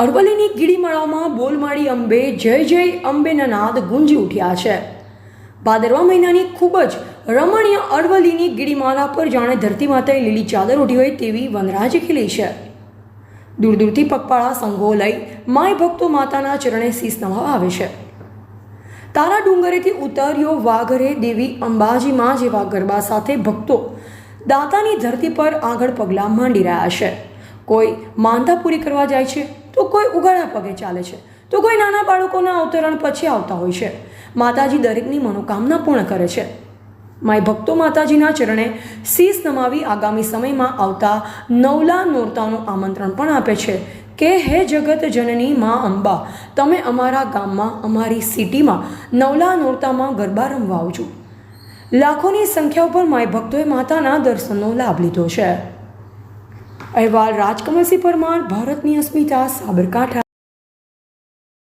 અરવલ્લીની ગીડીમાળામાં બોલમાળી અંબે જય જય અંબેના નાદ ગુંજી ઉઠ્યા છે. ભાદરવા મહિનાની ખૂબ જ રમણીય અરવલ્લીની ગીડીમાળા પર જાણે ધરતી માતાએ લીલી ચાદર ઉઠી હોય તેવી વનરાજ ખીલી છે. દૂર દૂરથી પગપાળા સંઘો લઈ માય ભક્તો માતાના ચરણે શીસ નવા આવે છે. તારા ડુંગરેથી ઉતાર્યો વાઘરે દેવી અંબાજીમાં જેવા ગરબા સાથે ભક્તો દાતાની ધરતી પર આગળ પગલાં માંડી રહ્યા છે. કોઈ માનતા પૂરી કરવા જાય છે? તો કોઈ ઉગાડા પગે ચાલે છે. તો કોઈ નાના બાળકોના અવતરણ પછી આવતા હોય છે. માતાજી દરેકની મનોકામના પૂર્ણ કરે છે. માય ભક્તો માતાજીના ચરણે શીશ નમાવી આગામી સમયમાં આવતા નવલા નોરતાનું આમંત્રણ પણ આપે છે. કે હે જગત જનની મા અંબા, તમે અમારા ગામમાં, અમારી સિટીમાં નવલા નોરતામાં ગરબા રમવા આવજો. લાખોની સંખ્યા ઉપર માય ભક્તોએ માતાના દર્શનનો લાભ લીધો છે. અહેવાલ રાજકમલસિંહ પરમાર ભારતની અસ્મિતા સાબરકાંઠા.